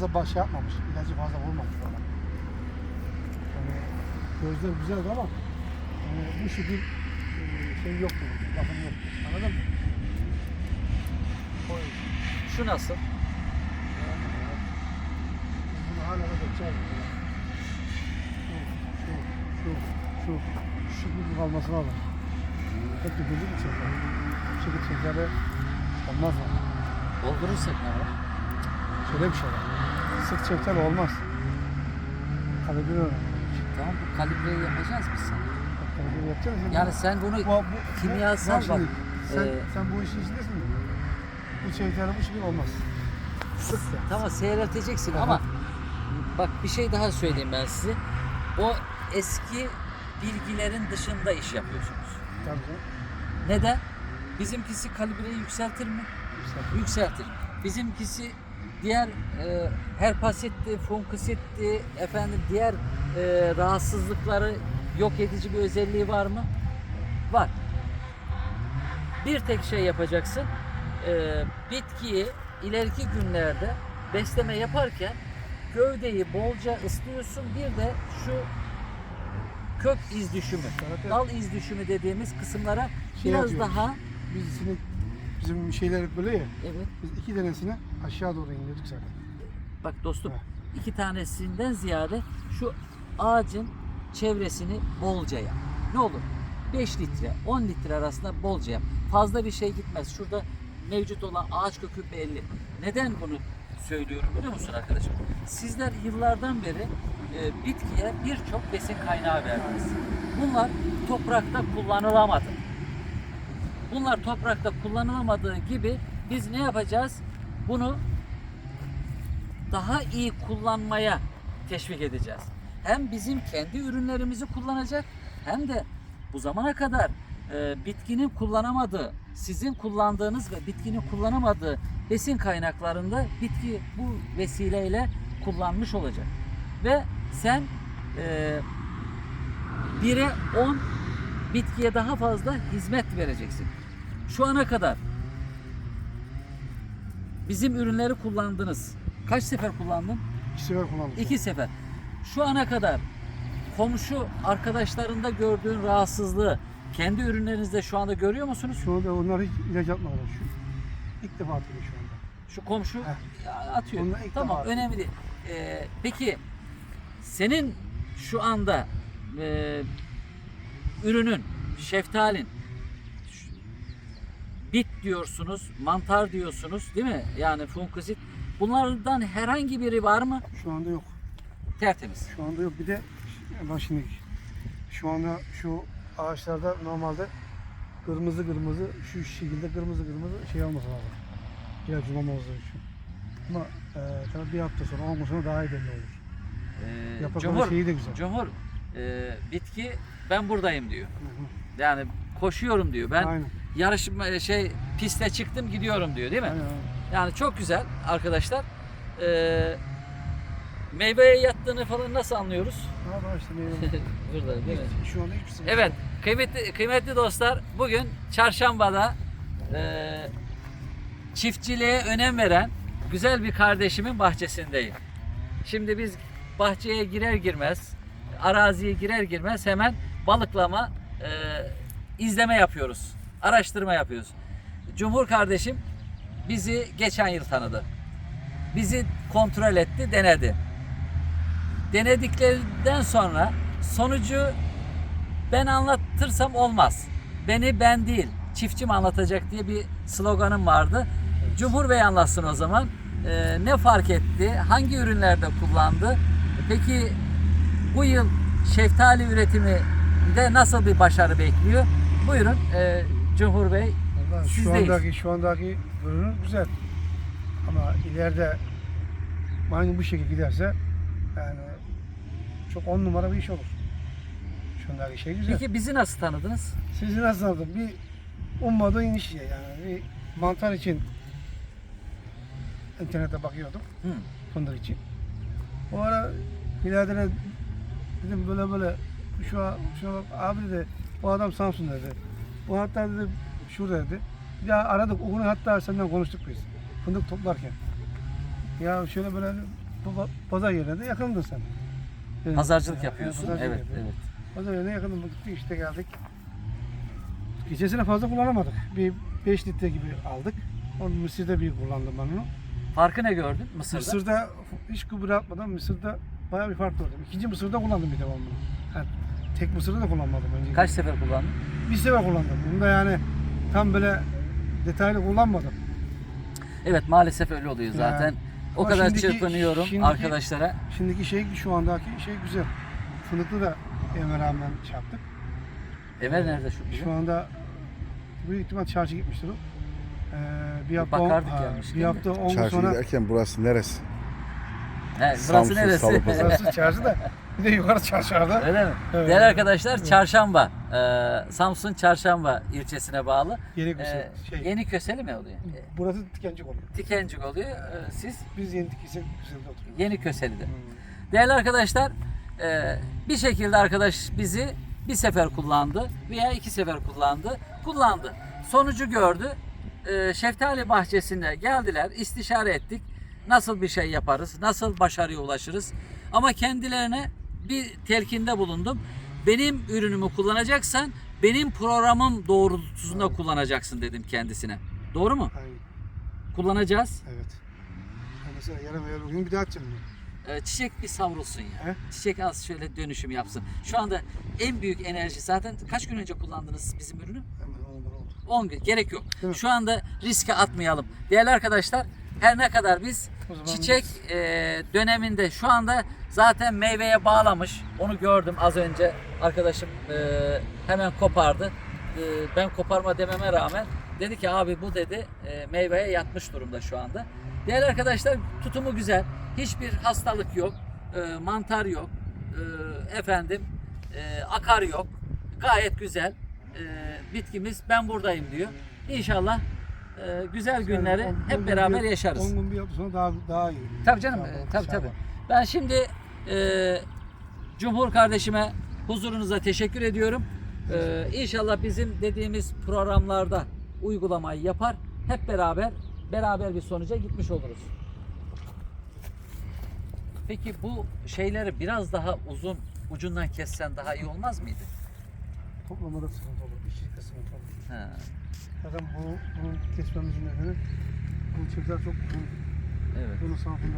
fazla baş yapmamış. İlacı fazla vurmamış ona. Yani gözler güzeldi ama yani bu şekil e, şey yoktu. Lafım yok. Anladın mı? O Şu nasıl? Bunu hala da geçeceğiz. Şu, şu, şu, şu, şu şekilde kalması lazım. Hep bir gözü mü çeker? Çekerler olmaz mı? Doldurursak ne var? Şöyle bir şey var. Sık çeftel olmaz. Kalibre. Tamam bu kalibreyi yapacağız biz sana. Kalibre yapacağız. ya. Yani sen bunu Bu- bu- kimyasal bu- bak. Sen, e, sen bu işin içindesin. Bu çeftel bu şekilde olmaz. Sık ya. Tamam seyreteceksin Aha. ama bak bir şey daha söyleyeyim ben size. O eski bilgilerin dışında iş yapıyorsunuz. Tabii. Neden? Bizimkisi kalibreyi yükseltir mi? Güzel. Yükseltir. Bizimkisi diğer e, herpasitti, funkisitti, efendim diğer e, rahatsızlıkları yok edici bir özelliği var mı? Var. Bir tek şey yapacaksın. E, bitkiyi ileriki günlerde besleme yaparken gövdeyi bolca ıslıyorsun. Bir de şu kök iz düşümü, dal iz düşümü dediğimiz kısımlara Şey biraz yapıyoruz. daha Biz bizim şeyler hep böyle ya. evet Biz iki tanesini aşağı doğru indirdik zaten. Bak dostum Heh. iki tanesinden ziyade şu ağacın çevresini bolca yap. Ne olur? 5 litre, 10 litre arasında bolca yap. Fazla bir şey gitmez. Şurada mevcut olan ağaç kökü belli. Neden bunu söylüyorum biliyor musun arkadaşım? Sizler yıllardan beri e, bitkiye birçok besin kaynağı verdiniz. Bunlar toprakta kullanılamadı. Bunlar toprakta kullanılamadığı gibi biz ne yapacağız? Bunu daha iyi kullanmaya teşvik edeceğiz. Hem bizim kendi ürünlerimizi kullanacak hem de bu zamana kadar e, bitkinin kullanamadığı, sizin kullandığınız ve bitkinin kullanamadığı besin kaynaklarında bitki bu vesileyle kullanmış olacak. Ve sen e, 1'e 10 bitkiye daha fazla hizmet vereceksin. Şu ana kadar bizim ürünleri kullandınız. Kaç sefer kullandın? İki sefer kullandık. İki sefer. Şu ana kadar komşu arkadaşlarında gördüğün rahatsızlığı kendi ürünlerinizde şu anda görüyor musunuz? Şu anda onlar hiç ilaç atmadılar. Şu ilk defa atıyor şu anda. Şu komşu Heh. atıyor. Onlar ilk Tamam defa önemli değil. Ee, peki senin şu anda e, ürünün, şeftalin bit diyorsunuz, mantar diyorsunuz değil mi? Yani funkusit. Bunlardan herhangi biri var mı? Şu anda yok. Tertemiz. Şu anda yok. Bir de bak şimdi şu anda şu ağaçlarda normalde kırmızı kırmızı şu şekilde kırmızı kırmızı şey olması lazım. İlaç olmaması için. Ama e, tabii bir hafta sonra, on gün sonra daha iyi belli olur. Ee, Yaprakların Cumhur, şeyi de güzel. Cumhur e, bitki ben buradayım diyor. Hı hı. Yani koşuyorum diyor. Ben Aynen. Yarışma şey piste çıktım gidiyorum diyor değil mi? Aynen. Yani çok güzel arkadaşlar. Ee, meyveye yattığını falan nasıl anlıyoruz? Da işte meyve. Burada değil mi? Şu anda hiçbir sıkıntı Evet kıymetli kıymetli dostlar bugün çarşambada e, çiftçiliğe önem veren güzel bir kardeşimin bahçesindeyim. Şimdi biz bahçeye girer girmez araziye girer girmez hemen balıklama e, izleme yapıyoruz. Araştırma yapıyoruz. Cumhur kardeşim bizi geçen yıl tanıdı. Bizi kontrol etti, denedi. Denediklerinden sonra sonucu ben anlatırsam olmaz. Beni ben değil, çiftçim anlatacak diye bir sloganım vardı. Cumhur Bey anlatsın o zaman. Ee, ne fark etti? Hangi ürünlerde kullandı? Peki bu yıl şeftali üretiminde nasıl bir başarı bekliyor? Buyurun e, Cumhur Bey. Vallahi şu Sizdeyiz. andaki şu andaki ürünü güzel. Ama ileride aynı bu şekilde giderse yani çok on numara bir iş olur. Şu andaki şey güzel. Peki bizi nasıl tanıdınız? Sizi nasıl anladın? Bir ummadığın iş ya yani bir mantar için internete bakıyordum Hı. fındık için. O ara biradere dedim böyle böyle şu şu abi dedi bu adam Samsun dedi. Bu hatta dedi şurada dedi. Bir daha aradık o gün hatta senden konuştuk biz. Fındık toplarken. Ya şöyle böyle pa- pazar yerine de yakındın sen. Evet. Pazarcılık yapıyorsun. pazarcılık Evet, yapıyorum. evet. Pazar yerine yakındım. Gittik işte geldik. Gecesine fazla kullanamadık. Bir 5 litre gibi aldık. Onu Mısır'da bir kullandım ben onu. Farkı ne gördün Mısır'da? Mısır'da hiç gübre atmadan Mısır'da bayağı bir fark gördüm. İkinci Mısır'da kullandım bir de ben bunu. Yani tek Mısır'da da kullanmadım önce. Kaç sefer kullandın? Bir sefer kullandım. Bunu da yani tam böyle detaylı kullanmadım. Evet maalesef öyle oluyor zaten. O Ama kadar şimdiki- çırpınıyorum şimdiki- arkadaşlara. Şimdiki şey şu andaki şey güzel. Fındıklı da Emre rağmen şey yaptık. Evvel nerede şu Şu bizim? anda büyük ihtimal çarşı gitmiştir o. Ee, bir hafta bakardık on, gelmiş bir hafta 10 gün Çarşı sonra giderken burası neresi? He, burası Samsun, neresi? Salıpazarı. burası çarşı da bir de yukarı çarşıda. Öyle mi? Evet. Değerli arkadaşlar Çarşamba. Ee, Samsun Çarşamba ilçesine bağlı. Yeni Ee, Köse, şey. Yeni Köseli mi oluyor? Burası Tikencik oluyor. Tikencik oluyor. Ee, siz Biz Yeni Köse, Köse'de oturuyoruz. Yeni Köseli'de. Hmm. Değerli arkadaşlar, e, bir şekilde arkadaş bizi bir sefer kullandı veya iki sefer kullandı. Kullandı. Sonucu gördü. E, Şeftali bahçesine geldiler, istişare ettik. Nasıl bir şey yaparız, nasıl başarıya ulaşırız. Ama kendilerine bir telkinde bulundum. Benim ürünümü kullanacaksan benim programım doğrultusunda kullanacaksın dedim kendisine. Doğru mu? Aynen. Kullanacağız. Evet. Ben mesela yarın veya bugün bir daha atacağım. Ee, çiçek bir savrulsun ya. He? Çiçek az şöyle dönüşüm yapsın. Şu anda en büyük enerji zaten kaç gün önce kullandınız bizim ürünü? Hemen ondan oldu. 10 gün. Gerek yok. Şu anda riske atmayalım. Değerli arkadaşlar her ne kadar biz çiçek e, döneminde şu anda zaten meyveye bağlamış. Onu gördüm az önce. Arkadaşım e, hemen kopardı. E, ben koparma dememe rağmen dedi ki abi bu dedi e, meyveye yatmış durumda şu anda. Değerli arkadaşlar tutumu güzel. Hiçbir hastalık yok. e, mantar yok. e, efendim e, akar yok. Gayet güzel. E, bitkimiz ben buradayım diyor. İnşallah e, güzel günleri On- on hep beraber bir- yaşarız. 10 gün bir sonra daha daha iyi. Tabii canım, İnşallah, e, tabii inşallah. tabii. Ben şimdi e, Cumhur kardeşime huzurunuza teşekkür ediyorum. E, inşallah bizim dediğimiz programlarda uygulamayı yapar. Hep beraber beraber bir sonuca gitmiş oluruz. Peki bu şeyleri biraz daha uzun ucundan kessen daha iyi olmaz mıydı? Toplamada sıkıntı olur. İşçilikte sıkıntı olur. Ha, Zaten bu, bunu kesmemizin nedeni bu çiftler çok uzun. evet. Bunun sanatında